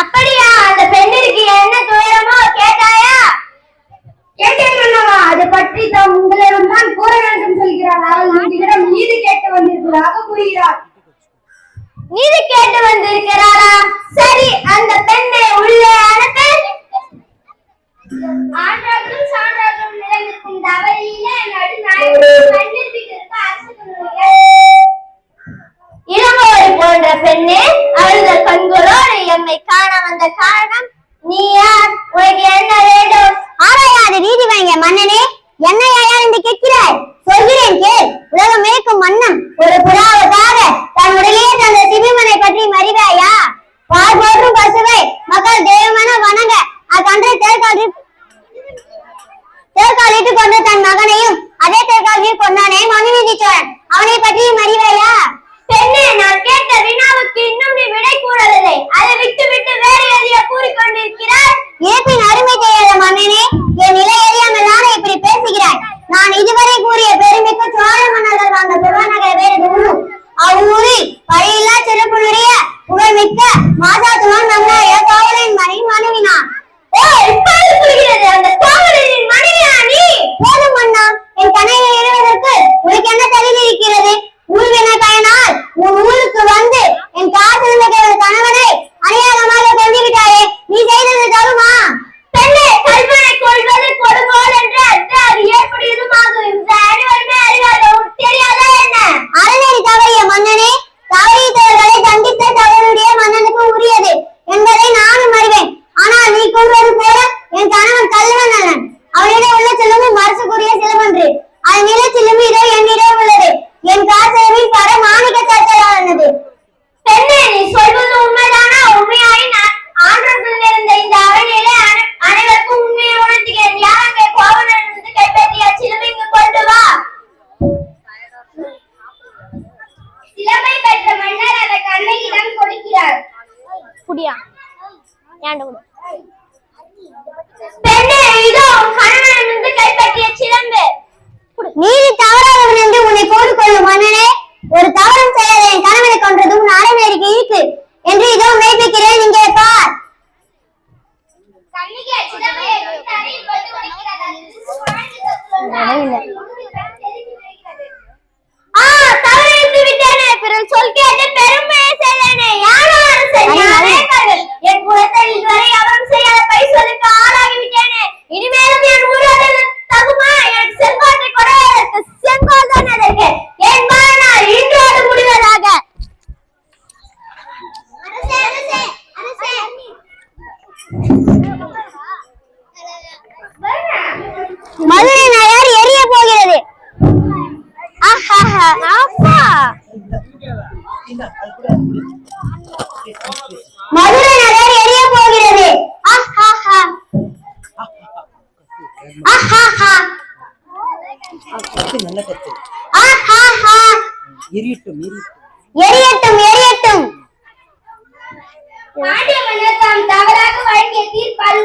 அப்படியா? அந்த பெண்ணிற்கு என்ன துயரமோ கேட்டாயா? கேட்டேன் அது பற்றி தாம் உங்களிடம் தான் கூற வேண்டும் சொல்கிறார். அவள் உங்களிடம் நீதி கேட்டு வந்திருப்பதாக கூறுகிறார் நீதி கேட்டு வந்திருக்கிறாரா சரி அந்த பெண்ணை உள்ளே அனுப்பு. சான்றார்களும் நிலைநிற்கும் தவறிலே நடுநாயகம் கண்ணிற்பித்திருக்க அரசு தேர்காலிட்டு கொண்டு தன் மகனையும் அதே தேர்காலில் கொண்டானே மனுநீதி சோழன் அவனை பற்றி மறிவாயா பெண்ணே நான் கேட்ட வினாவுக்கு இன்னும் நீ விடை கூறவில்லை. அதை விட்டு விட்டு வேறு எதையோ கூறிக்கொண்டிருக்கிறாய். இறப்பின் குடியா? ஏன்ட குடு? பெண்ணே இதோ உன் கணவனிடமிருந்து கைப்பற்றிய சிலம்பு. நீதி தவறாதவன் என்று உன்னை கோரிக்கொள்ளும் மன்னனே ஒரு தவறும் செய்யாத என் கணவனை கொன்றதும் அறநெறிக்கு இருக்கு என்று இதோ மெய்ப்பிக்கிறேன் இங்கே பார். ஆ தவறித்து விட்டேனே பிறகு சொல் கேட்டு மதுரை நகர் எரிய போகிறது. மதுரை நகர் எரிய போகிறது. எரியட்டும் எரியட்டும். எரியட்டும் தவறாக வழங்கிய தீர்ப்பால்